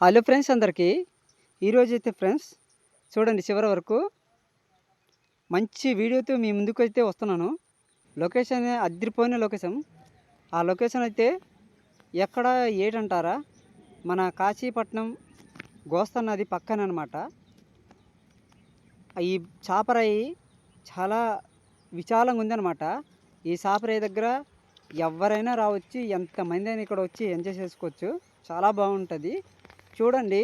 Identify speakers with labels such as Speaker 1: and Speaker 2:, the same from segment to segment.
Speaker 1: Hello friends అందరికీ. ఈరోజు అయితే ఫ్రెండ్స్ చూడండి చివరి వరకు మంచి వీడియోతో మీ ముందుకు అయితే వస్తున్నాను. లొకేషన్ అద్దరిపోయిన లొకేషన్. ఆ లొకేషన్ అయితే ఎక్కడ ఏటంటారా? మన కాశీపట్నం గోస్తా నది పక్కన అనమాట ఈ చాపరాయి చాలా విశాలంగా ఉందన్నమాట ఈ చాపరాయి దగ్గర ఎవరైనా రావచ్చు ఎంతమంది అయినా ఇక్కడ వచ్చి ఎంజాయ్ చేసుకోవచ్చు. చాలా బాగుంటుంది. చూడండి.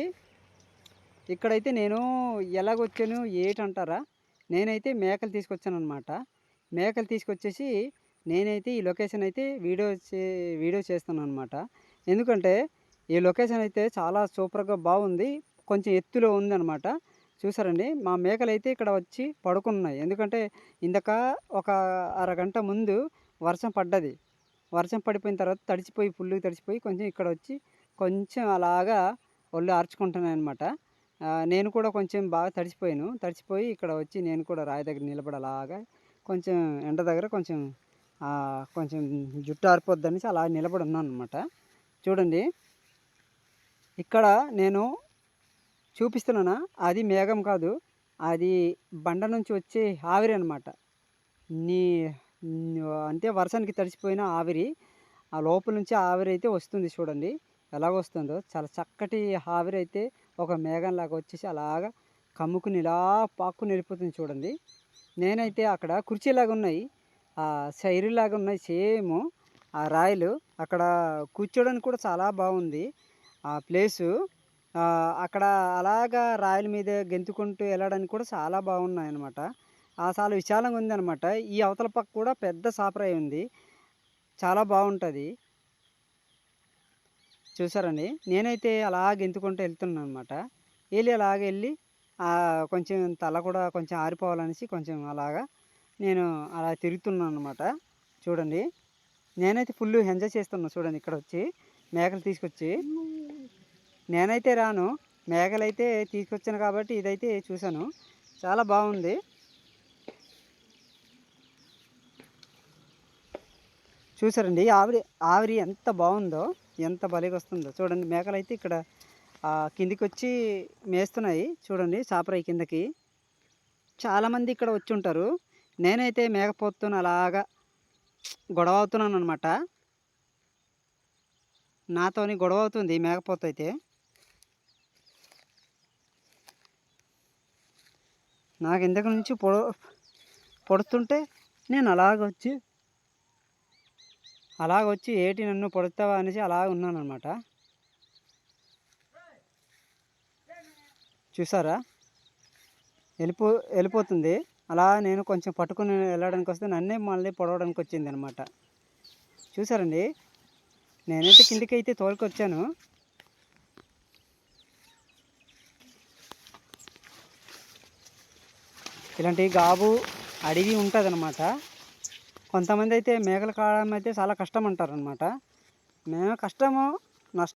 Speaker 1: ఇక్కడైతే నేను ఎలాగొచ్చాను ఏటంటారా? నేనైతే మేకలు తీసుకొచ్చాను అనమాట మేకలు తీసుకొచ్చేసి నేనైతే ఈ లొకేషన్ అయితే వీడియో చే వీడియో చేస్తాను అనమాట ఎందుకంటే ఈ లొకేషన్ అయితే చాలా సూపర్గా బాగుంది. కొంచెం ఎత్తులో ఉందన్నమాట. చూసారండి? మా మేకలు అయితే ఇక్కడ వచ్చి పడుకున్నాయి. ఎందుకంటే ఇందాక ఒక అరగంట ముందు వర్షం పడ్డది. వర్షం పడిపోయిన తర్వాత తడిచిపోయి పుల్లు తడిచిపోయి కొంచెం ఇక్కడ వచ్చి కొంచెం అలాగా ఒళ్ళు ఆర్చుకుంటున్నాయి అనమాట నేను కూడా కొంచెం బాగా తడిచిపోయాను. తడిచిపోయి ఇక్కడ వచ్చి నేను కూడా రాయి దగ్గర నిలబడలాగా కొంచెం ఎండ దగ్గర కొంచెం కొంచెం జుట్టు ఆరిపోద్దనేసి అలా నిలబడి ఉన్నాను అనమాట చూడండి. ఇక్కడ నేను చూపిస్తున్నానా? అది మేఘం కాదు. అది బండ నుంచి వచ్చే ఆవిరి అనమాట నీ అంటే వర్షానికి తడిచిపోయిన ఆవిరి. ఆ లోపల నుంచి ఆవిరి అయితే వస్తుంది చూడండి. ఎలాగొస్తుందో చాలా చక్కటి ఆవిరి అయితే ఒక మేఘంలాగా వచ్చేసి అలాగా కమ్ముకుని ఇలా పాక్కుని వెళ్ళిపోతుంది చూడండి. నేనైతే అక్కడ కుర్చీలాగా ఉన్నాయి. ఆ శైలిలాగా ఉన్నాయి సేమ్ ఆ రాయలు. అక్కడ కూర్చోడానికి కూడా చాలా బాగుంది. ఆ ప్లేసు అక్కడ అలాగా రాయల మీద గెంతుకుంటూ వెళ్ళడానికి కూడా చాలా బాగున్నాయి అనమాట ఆ చాలా విశాలంగా ఉంది అనమాట ఈ అవతల పక్క కూడా పెద్ద సాపరాయి ఉంది. చాలా బాగుంటుంది. చూసారండి. నేనైతే అలా గెంతుకుంటూ వెళ్తున్నాను అనమాట వెళ్ళి అలాగ వెళ్ళి కొంచెం తల కూడా కొంచెం ఆరిపోవాలనేసి కొంచెం అలాగా నేను అలా తిరుగుతున్నాను అనమాట చూడండి. నేనైతే ఫుల్ ఎంజాయ్ చేస్తున్నాను చూడండి ఇక్కడ వచ్చి మేకలు తీసుకొచ్చి. నేనైతే రాను. మేకలైతే తీసుకొచ్చాను కాబట్టి ఇదైతే చూశాను. చాలా బాగుంది. చూసారండి. ఆవిరి ఆవిరి ఎంత బాగుందో. ఎంత బలిగా వస్తుందో చూడండి మేకలు అయితే ఇక్కడ కిందికి వచ్చి మేస్తున్నాయి. చూడండి చాపరాయి కిందకి. చాలామంది ఇక్కడ వచ్చి ఉంటారు నేనైతే మేకపోతున్న అలాగా గొడవ అవుతున్నాను అనమాట నాతోని గొడవ అవుతుంది మేకపోత అయితే. నాకు ఇంతకు నుంచి పొడ పొడుతుంటే నేను అలాగ వచ్చి అలాగ వచ్చి ఏటి నన్ను పొడుస్తావా అనేసి అలాగ ఉన్నాను అనమాట చూసారా? వెళ్ళిపో వెళ్ళిపోతుంది. అలా నేను కొంచెం పట్టుకుని వెళ్ళడానికి వస్తే నన్నే మళ్ళీ పొడవడానికి వచ్చింది అనమాట చూసారండి? నేనైతే కిందికి అయితే తోలుకొచ్చాను. ఇలాంటి గాబు అడిగి ఉంటుంది అనమాట కొంతమంది అయితే మేకలు కావడం అయితే చాలా కష్టం అంటారు అనమాట మేము కష్టము